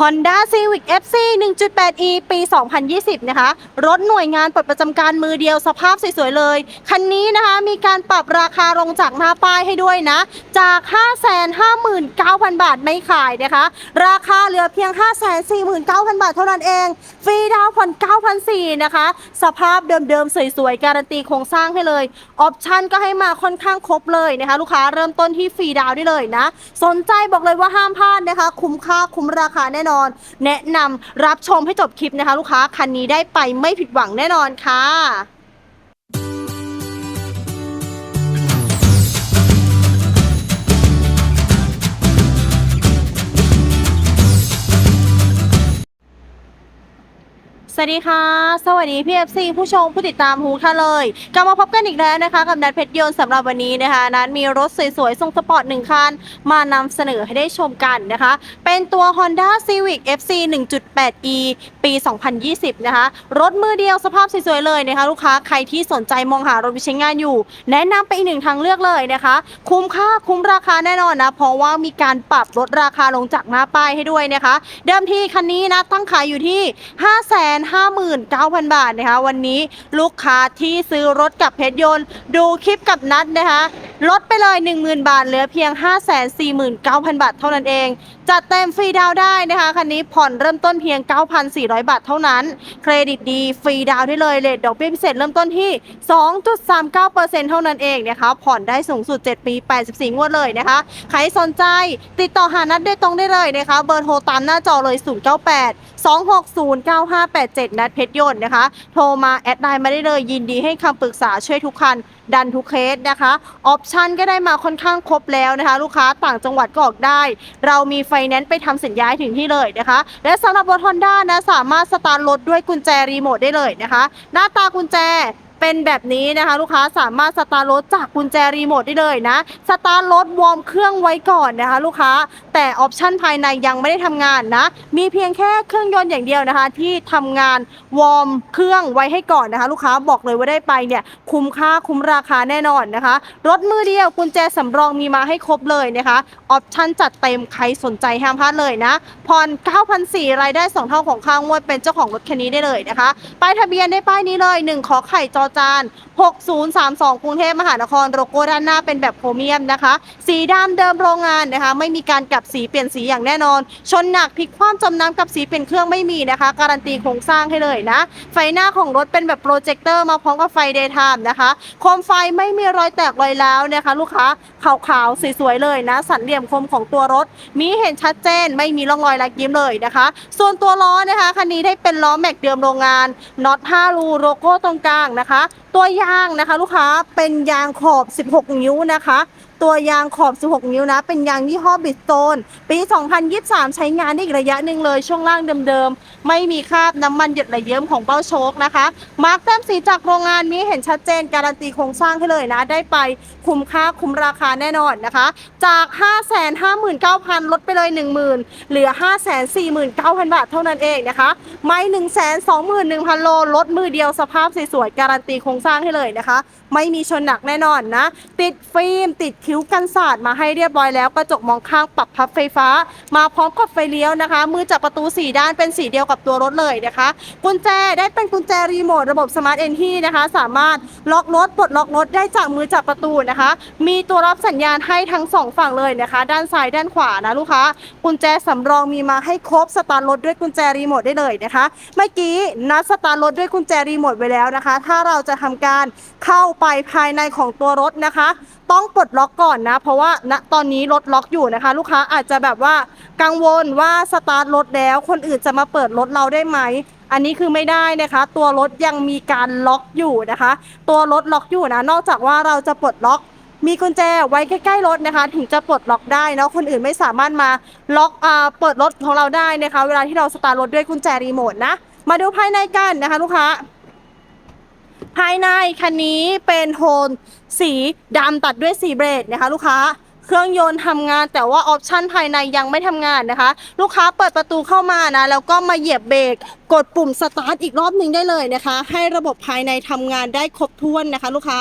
Honda Civic FC 1.8e ปี 2020 นะคะ รถหน่วยงานปลดประจำการมือเดียวสภาพสวยๆเลย คันนี้นะคะมีการปรับราคาลงจากหน้าป้ายให้ด้วยนะ จาก 559,000 บาทไม่ขายนะคะ ราคาเหลือเพียง 549,000 บาทเท่านั้นเอง ฟรีดาวผ่อน9,400นะคะ สภาพเดิมๆ สวยๆ การันตีโครงสร้างให้เลย ออปชั่นก็ให้มาค่อนข้างครบเลยนะคะ ลูกค้าเริ่มต้นที่ฟรีดาวได้เลยนะ สนใจบอกเลยว่าห้ามพลาดนะคะ คุ้มค่าคุ้มราคาแน่นอน แนะนำรับชมให้จบคลิปนะคะ ลูกค้าคันนี้ได้ไปไม่ผิดหวังแน่นอนค่ะ สวัสดีค่ะ สวัสดีพี่เอฟซีผู้ชมผู้ติดตามทุกท่านเลย กลับมาพบกันอีกแล้วนะคะ กับนัดเพชรยนต์สำหรับวันนี้นะคะ นั้นมีรถสวยๆ ทรงสปอร์ตหนึ่งคัน มานำเสนอให้ได้ชมกันนะคะ เป็นตัว Honda Civic FC 1.8e ปี 2020 นะคะ รถมือเดียวสภาพสวยๆเลยนะคะ ลูกค้าใครที่สนใจมองหารถไปใช้งานอยู่ แนะนำไปอีกหนึ่งทางเลือกเลยนะคะ คุ้มค่าคุ้มราคาแน่นอนนะเพราะว่ามีการปรับลดราคาลงจากหน้าป้ายให้ด้วยนะคะ เดิมทีคันนี้นะตั้งขายอยู่ที่5 5 9 0 0 0 บาทนะคะ วันนี้ลูกค้าที่ซื้อรถกับเพชรยนต์ ดูคลิปกับนัดนะคะลดไปเลย 10,000 บาท เหลือเพียง 549,000 บาทเท่านั้นเอง จัดเต็มฟรีดาวได้นะคะ คันนี้ผ่อนเริ่มต้นเพียง 9,400 บาทเท่านั้น เครดิตดีฟรีดาวได้เลยเลทดอกเบี้ยพิเศษเริ่มต้นที่ 2.39%เท่านั้นเองนะคะผ่อนได้สูงสุด 7 ปี 84 งวดเลยนะคะ ใครสนใจติดต่อหานัดโดยตรงได้เลยนะคะ เบอร์โทรตามหน้าจอเลย 098 7 นัดเพชรยนต์นะคะ โทรมาแอดไลน์มาได้เลยยินดีให้คำปรึกษาช่วยทุกคัน ดันทุกเคสนะคะออปชันก็ได้มาค่อนข้างครบแล้วนะคะ ลูกค้าต่างจังหวัดก็ออกได้ เรามีไฟแนนซ์ไปทำสัญญาถึงที่เลยนะคะ และสำหรับรถฮอนด้านะสามารถสตาร์ทรถด้วยกุญแจรีโมทได้เลยนะคะ หน้าตากุญแจ เป็นแบบนี้นะคะ ลูกค้าสามารถสตาร์ทรถจากกุญแจรีโมทได้เลยนะสตาร์ทรถวอร์มเครื่องไว้ก่อนนะคะ ลูกค้าแต่ออปชันภายในยังไม่ได้ทำงานนะ มีเพียงแค่เครื่องยนต์อย่างเดียวนะคะ ที่ทำงานวอร์มเครื่องไว้ให้ก่อนนะคะ ลูกค้าบอกเลยว่าได้ไปเนี่ยคุ้มค่าคุ้มราคาแน่นอนนะคะ รถมือเดียวกุญแจสำรองมีมาให้ครบเลยนะคะออปชันจัดเต็มใครสนใจห้ามพลาดเลยนะผ่อน9,400รายได้สองเท่าของค่างวดเป็นเจ้าของรถคันนี้ได้เลยนะคะป้ายทะเบียนได้ป้ายนี้เลย 1 ขอไข่จอจาน 6032 กรุงเทพมหานครโลโก้ด้านหน้าเป็นแบบโครเมียมนะคะ สีดำเดิมโรงงานนะคะ ไม่มีการกลับสีเปลี่ยนสีอย่างแน่นอน ชนหนักพลิกคว่ำจมน้ำกับสีเปลี่ยนเครื่องไม่มีนะคะ การันตีโครงสร้างให้เลยนะ ไฟหน้าของรถเป็นแบบโปรเจคเตอร์มาพร้อมกับไฟเดย์ไทม์นะคะโคมไฟไม่มีรอยแตกรอยร้าวนะคะ ลูกค้าขาวๆสวยๆเลยนะ สันเหลี่ยมคมของตัวรถ มีเห็นชัดเจนไม่มีร่องรอยลักยิ้มเลยนะคะ ส่วนตัวล้อนะคะคันนี้ได้เป็นล้อแม็กเดิมโรงงานน็อต5รูโลโก้ตรงกลางนะคะตัวยางนะคะ ลูกค้าเป็นยางขอบ 16 นิ้วนะคะ ตัวยางขอบ 16 นิ้วนะ เป็นยางยี่ห้อบิสโตนปี 2023 ใช้งานได้อีกระยะหนึ่งเลย ช่วงล่างเดิมๆ ไม่มีคราบน้ำมันหยดไหลเยิ้มของเบ้าโชคนะคะ มาร์กแต้มสีจากโรงงานนี้เห็นชัดเจน การันตีโครงสร้างให้เลยนะ ได้ไปคุ้มค่าคุ้มราคาแน่นอนนะคะ จาก 559,000 ลดไปเลย 10,000 เหลือ 549,000 บาทเท่านั้นเองนะคะ ไม่ 121,000 โล ลดมือเดียวสภาพสวยๆ การันตีโครงสร้างให้เลยนะคะไม่มีชนหนักแน่นอนนะ ติดฟิล์มติดคิ้วกันสาดมาให้เรียบร้อยแล้วกระจกมองข้างปรับพับไฟฟ้า มาพร้อมกับไฟเลี้ยวนะคะ มือจับประตู 4 ด้านเป็นสีเดียวกับตัวรถเลยนะคะ กุญแจได้เป็นกุญแจรีโมทระบบสมาร์ทเอนที่นะคะ สามารถล็อกรถปลดล็อกรถได้จากมือจับประตูนะคะ มีตัวรับสัญญาณให้ทั้งสองฝั่งเลยนะคะ ด้านซ้ายด้านขวานะลูกค้ากุญแจสำรองมีมาให้ครบสตาร์ทรถด้วยกุญแจรีโมทได้เลยนะคะ เมื่อกี้นัดสตาร์ทรถด้วยกุญแจรีโมทไว้แล้วนะคะ ถ้าเราจะทำการเข้าไปภายในของตัวรถนะคะ ต้องปลดล็อกก่อนนะ เพราะว่าณตอนนี้รถล็อกอยู่นะคะ ลูกค้าอาจจะแบบว่ากังวลว่าสตาร์ทรถแล้วคนอื่นจะมาเปิดรถเราได้ไหมอันนี้คือไม่ได้นะคะ ตัวรถยังมีการล็อกอยู่นะคะ ตัวรถล็อกอยู่นะ นอกจากว่าเราจะปลดล็อกมีกุญแจไว้ใกล้ๆรถนะคะ ถึงจะปลดล็อกได้นะคนอื่นไม่สามารถมาล็อกอ่าเปิดรถของเราได้นะคะ เวลาที่เราสตาร์ทรถด้วยกุญแจรีโมทนะ มาดูภายในกันนะคะ ลูกค้า ภายในคันนี้เป็นโทนสีดำตัดด้วยสีเบรดนะคะลูกค้าเครื่องยนต์ทำงานแต่ว่าออปชันภายในยังไม่ทำงานนะคะ ลูกค้าเปิดประตูเข้ามานะ แล้วก็มาเหยียบเบรก กดปุ่มสตาร์ทอีกรอบหนึ่งได้เลยนะคะ ให้ระบบภายในทำงานได้ครบถ้วนนะคะ ลูกค้า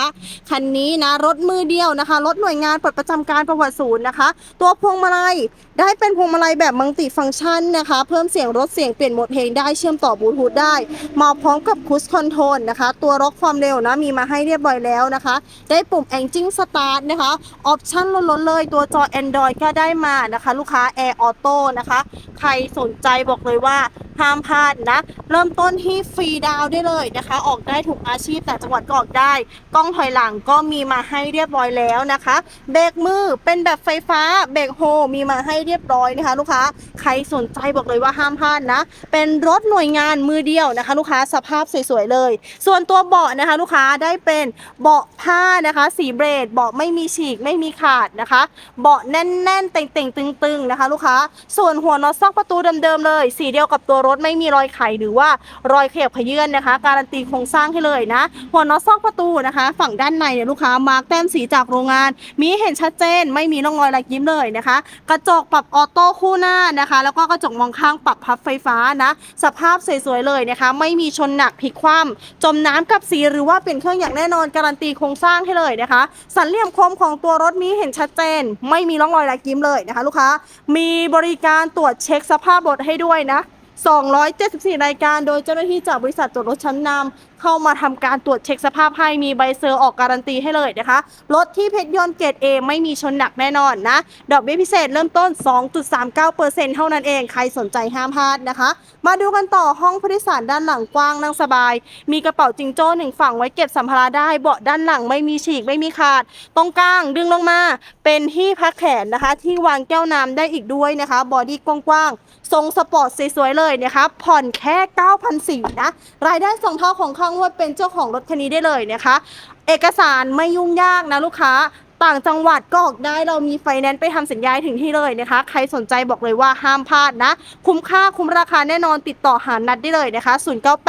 คันนี้นะรถมือเดียวนะคะรถหน่วยงานปลดประจำการประวัติศูนย์นะคะ ตัวพวงมาลัยได้เป็นพวงมาลัยแบบมัลติฟังก์ชันนะคะ เพิ่มเสียงรถเสียงเปลี่ยนโหมดเพลงได้เชื่อมต่อบลูทูธได้ มาพร้อมกับคูสคอนโทรลนะคะ ตัวล็อกความเร็วนะมีมาให้เรียบร้อยแล้วนะคะ ได้ปุ่ม Engine Start นะคะออปชั่นล้นๆเลยตัวจอ Android ก็ได้มานะคะ ลูกค้า Air Auto นะคะ ใครสนใจบอกเลยว่า ห้ามพลาดนะ เริ่มต้นที่ฟรีดาวได้เลยนะคะ ออกได้ทุกอาชีพแต่จังหวัดก็ออกได้ กล้องถอยหลังก็มีมาให้เรียบร้อยแล้วนะคะเบรกมือเป็นแบบไฟฟ้าเบรกโฮมีมาให้เรียบร้อยนะคะ ลูกค้าใครสนใจบอกเลยว่าห้ามพลาดนะ เป็นรถหน่วยงานมือเดียวนะคะ ลูกค้าสภาพสวยๆเลย ส่วนตัวเบาะนะคะ ลูกค้าได้เป็นเบาะผ้านะคะ สีเบรดเบาะไม่มีฉีกไม่มีขาดนะคะ เบาะแน่นๆเต่งๆตึงๆนะคะ ลูกค้า ส่วนหัวน็อตซอกประตูเดิมๆเลย สีเดียวกับตัวรถไม่มีรอยไขหรือว่ารอยเขยบขยื่นนะคะ การันตีโครงสร้างให้เลยนะ หัวน็อตซอกประตูนะคะ ฝั่งด้านในเนี่ยลูกค้ามาร์กแต้มสีจากโรงงาน มีเห็นชัดเจน ไม่มีร่องรอยรอยยิ้มเลยนะคะ กระจกปรับออโต้คู่หน้านะคะ แล้วก็กระจกมองข้างปรับพับไฟฟ้านะ สภาพสวยๆเลยนะคะ ไม่มีชนหนักพลิกคว่ำจมน้ำกับสีหรือว่าเปลี่ยนเครื่องอย่างแน่นอนการันตีโครงสร้างให้เลยนะคะ สันเหลี่ยมคมของตัวรถมีเห็นชัดเจน ไม่มีร่องรอยรอยยิ้มเลยนะคะ ลูกค้า มีบริการตรวจเช็คสภาพรถให้ด้วยนะ 274 รายการโดยเจ้าหน้าที่จากบริษัทตรวจรถชั้นนำเข้ามาทำการตรวจเช็คสภาพให้มีใบเซอร์ออกการันตีให้เลยนะคะ รถที่เพชรยนต์เกรด A ไม่มีชนหนักแน่นอนนะ ดอกเบี้ยพิเศษเริ่มต้น 2.39%เท่านั้นเอง ใครสนใจห้ามพลาดนะคะ มาดูกันต่อห้องผู้โดยสารด้านหลังกว้างนั่งสบาย มีกระเป๋าจิงโจ้หนึ่งฝั่งไว้เก็บสัมภาระได้เบาะด้านหลังไม่มีฉีกไม่มีขาด ตรงกลางดึงลงมา เป็นที่พักแขนนะคะ ที่วางแก้วน้ำได้อีกด้วยนะคะ บอดี้กว้างๆ ทรงสปอร์ตสวยๆเลยนะคะ ผ่อนแค่ 9,400นะ รายได้สองเท่าของข้างงวดเป็นเจ้าของรถคันนี้ได้เลยนะคะ เอกสารไม่ยุ่งยากนะลูกค้าต่างจังหวัดก็ออกได้เรามีไฟแนนซ์ไปทำสัญญาถึงที่เลยนะคะ ใครสนใจบอกเลยว่าห้ามพลาดนะ คุ้มค่าคุ้มราคาแน่นอนติดต่อหานัดได้เลยนะคะ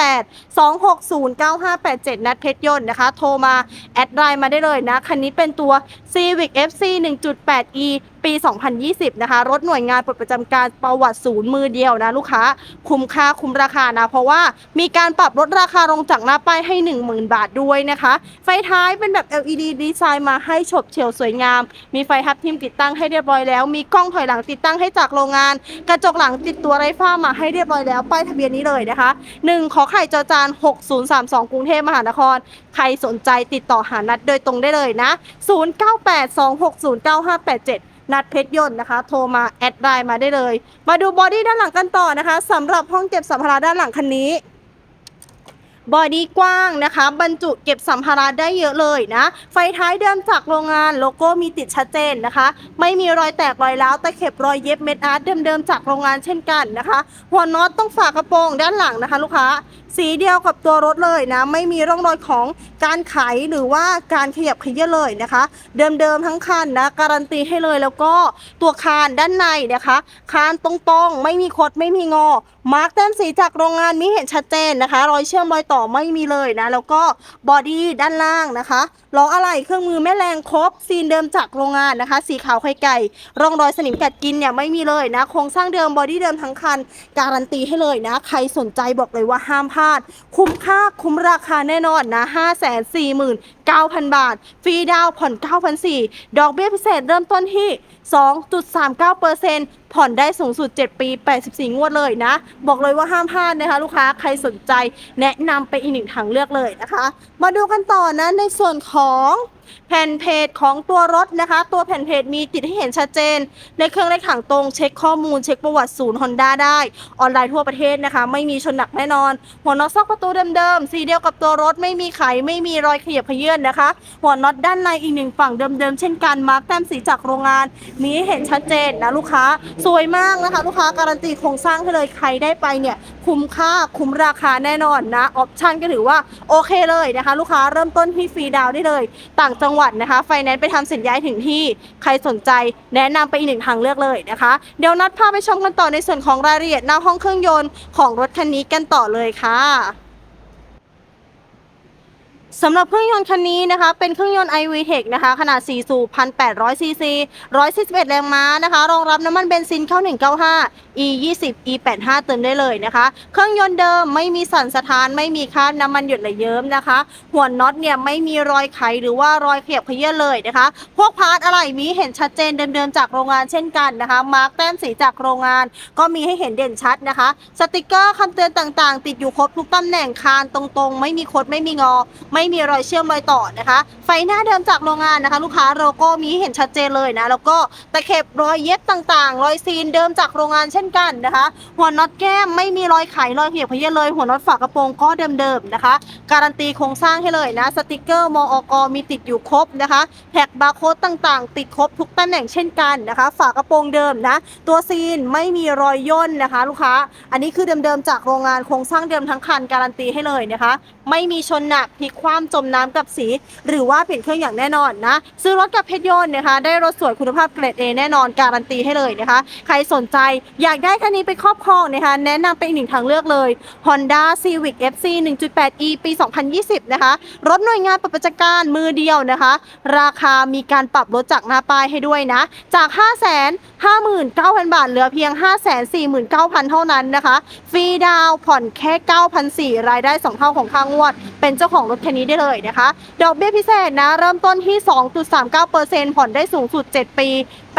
098 260 9587 นัดเพชรยนต์นะคะ โทรมา แอดไลน์มาได้เลยนะ คันนี้เป็นตัว Civic FC 1.8e ปี 2020 นะคะ รถหน่วยงานปลดประจำการประวัติศูนย์มือเดียวนะลูกค้า คุ้มค่าคุ้มราคานะ เพราะว่ามีการปรับลดราคาลงจากหน้าป้ายให้ 10,000 บาทด้วยนะคะ ไฟท้ายเป็นแบบ LED ดีไซน์มาให้ฉบเฉียวสวยงาม มีไฟทับทิมติดตั้งให้เรียบร้อยแล้ว มีกล้องถอยหลังติดตั้งให้จากโรงงาน กระจกหลังติดตัวไร้ฝ้ามาให้เรียบร้อยแล้ว ป้ายทะเบียนนี้เลยนะคะ 1 ขอไข่จอจาน 6032 กรุงเทพมหานคร ใครสนใจติดต่อหานัดโดยตรงได้เลยนะ 0982609587 นัดเพชรยนต์นะคะ โทรมาแอดไลน์มาได้เลย มาดูบอดี้ด้านหลังกันต่อนะคะสำหรับห้องเก็บสัมภาระด้านหลังคันนี้บอดี้กว้างนะคะ บรรจุเก็บสัมภาระได้เยอะเลยนะ ไฟท้ายเดิมจากโรงงานโลโก้มีติดชัดเจนนะคะ ไม่มีรอยแตกรอยร้าวตะเข็บรอยเย็บเม็ดอาร์ตเดิมๆจากโรงงานเช่นกันนะคะ หัวน็อตต้องฝากระโปรงด้านหลังนะคะ ลูกค้า สีเดียวกับตัวรถเลยนะ ไม่มีร่องรอยของการไขหรือว่าการขยับขยื้เลยนะคะ เดิมๆทั้งคันนะการันตีให้เลยแล้วก็ตัวคานด้านในนะคะคานตรงๆ ไม่มีคดไม่มีงอมาร์กแต้มสีจากโรงงานมีเห็นชัดเจนนะคะ รอยเชื่อมรอยต่อไม่มีเลยนะ แล้วก็บอดี้ด้านล่างนะคะล้ออะไหล่เครื่องมือแม่แรงครบซีนเดิมจากโรงงานนะคะ สีขาวไข่ไก่ร่องรอยสนิมกัดกินเนี่ยไม่มีเลยนะโครงสร้างเดิมบอดี้เดิมทั้งคัน การันตีให้เลยนะ ใครสนใจบอกเลยว่าห้ามพลาดคุ้มค่าคุ้มราคาแน่นอนนะ 5 4 9 0 0 0 บาท ฟรีดาวน์ผ่อน 9,400 ดอกเบี้ยพิเศษเริ่มต้นที่ 2.39%ผ่อนได้สูงสุด 7 ปี 84 งวดเลยนะ บอกเลยว่าห้ามพลาดนะคะ ลูกค้าใครสนใจแนะนำไปอีกหนึ่งทางเลือกเลยนะคะ มาดูกันต่อนะในส่วนของ แผ่นเพจของตัวรถนะคะ ตัวแผ่นเพจมีติดให้เห็นชัดเจน ในเครื่องเลขถังตรงเช็คข้อมูลเช็คประวัติศูนย์ฮอนด้าได้ ออนไลน์ทั่วประเทศนะคะ ไม่มีชนหนักแน่นอน หัวน็อตซอกประตูเดิมๆสีเดียวกับตัวรถไม่มีไขไม่มีรอยขยับเขยื่นนะคะ หัวน็อตด้านในอีกหนึ่งฝั่งเดิมๆเช่นกันมาร์กแต้มสีจากโรงงาน มีให้เห็นชัดเจนนะลูกค้าสวยมากนะคะ ลูกค้าการันตีโครงสร้างให้เลยใครได้ไปเนี่ยคุ้มค่าคุ้มราคาแน่นอนนะออปชั่นก็ถือว่าโอเคเลยนะคะ ลูกค้าเริ่มต้นที่ฟรีดาวน์ได้เลย ต่างจังหวัดนะคะไฟแนนซ์ไปทำสัญญาให้ถึงที่ใครสนใจแนะนำไปอีกหนึ่งทางเลือกเลยนะคะ เดี๋ยวนัดพาไปชมกันต่อในส่วนของรายละเอียดหน้าห้องเครื่องยนต์ของรถคันนี้กันต่อเลยค่ะ สำหรับเครื่องยนต์คันนี้นะคะ เป็นเครื่องยนต์ iVTEC นะคะ ขนาด 4 สูบ 1,800 ซีซี 141 แรงม้านะคะ รองรับน้ำมันเบนซินเข้า 195 e 20 e 85เติมได้เลยนะคะ เครื่องยนต์เดิมไม่มีสั่นสะท้าน ไม่มีคราบน้ำมันหยดไหลเยิ้มนะคะ หัวน็อตเนี่ยไม่มีรอยไขหรือว่ารอยเขียบเขยื้อเลยนะคะ พวกพาร์ทอะไรมีเห็นชัดเจนเดิมๆจากโรงงานเช่นกันนะคะ มาร์กแต้มสีจากโรงงาน ก็มีให้เห็นเด่นชัดนะคะ สติกเกอร์คำเตือนต่างๆ ติดอยู่ครบทุกตำแหน่งคานตรงๆ ไม่มีคดไม่มีงอ ไม่ไม่มีรอยเชื่อมรอยต่อนะคะ ไฟหน้าเดิมจากโรงงานนะคะ ลูกค้าโลโก้มีเห็นชัดเจนเลยนะ แล้วก็ตะเข็บรอยเย็บต่างๆ รอยซีนเดิมจากโรงงานเช่นกันนะคะ หัวน็อตแก้มไม่มีรอยไขรอยเขียบเขยื้เลย หัวน็อตฝากระโปรงก็เดิมๆนะคะ การันตีโครงสร้างให้เลยนะสติกเกอร์มอกมีติดอยู่ครบนะคะแท็กบาร์โค้ดต่างๆ ติดครบทุกตำแหน่งเช่นกันนะคะ ฝากระโปรงเดิมนะ ตัวซีนไม่มีรอยย่นนะคะ ลูกค้า อันนี้คือเดิมๆจากโรงงานโครงสร้างเดิมทั้งคันการันตีให้เลยนะคะ ไม่มีชนหนักพลิกคว่ำจมน้ำกับสี หรือว่าเปลี่ยนเครื่องอย่างแน่นอนนะ ซื้อรถกับเพชรยนต์นะคะ ได้รถสวยคุณภาพเกรด A แน่นอนการันตีให้เลยนะคะ ใครสนใจอยากได้คันนี้ไปครอบครองนะคะ แนะนำเป็นอีกหนึ่งทางเลือกเลย Honda Civic FC 1.8e ปี 2020 นะคะ รถหน่วยงานปรับประการมือเดียวนะคะ ราคามีการปรับลดจากหน้าป้ายให้ด้วยนะ จาก5 5 9 0 0 0 บาท เหลือเพียง 5 4 9 0 0 0 เท่านั้นนะคะ ฟรีดาวผ่อนแค่ 9,400รายได้ 2 เท่าของค่างวด เป็นเจ้าของรถคันนี้ได้เลยนะคะ ดอกเบี้ยพิเศษนะ เริ่มต้นที่ 2.39%ผ่อนได้สูงสุด 7 ปี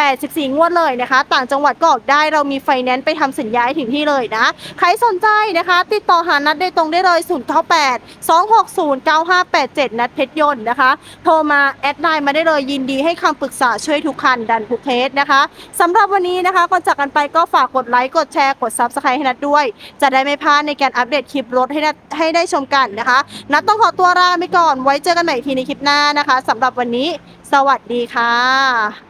84 งวดเลยนะคะ ต่างจังหวัดก็ออกได้เรามีไฟแนนซ์ไปทำสัญญาให้ถึงที่เลยนะ ใครสนใจนะคะ ติดต่อหานัดได้ตรงได้เลย 098 260 9587 นัดเพชรยนต์นะคะ โทรมาแอดไลน์มาได้เลยยินดีให้คำปรึกษาช่วยทุกคันดันทุกเคสนะคะสำหรับวันนี้นะคะก่อนจากกันไปก็ฝากกดไลค์กดแชร์กด Subscribe ให้นัดด้วย จะได้ไม่พลาดในการอัปเดตคลิปรถให้นัดให้ได้ชมกันนะคะนัทต้องขอตัวลาไปก่อนไว้เจอกันใหม่อีกทีในคลิปหน้านะคะสำหรับวันนี้ สวัสดีค่ะ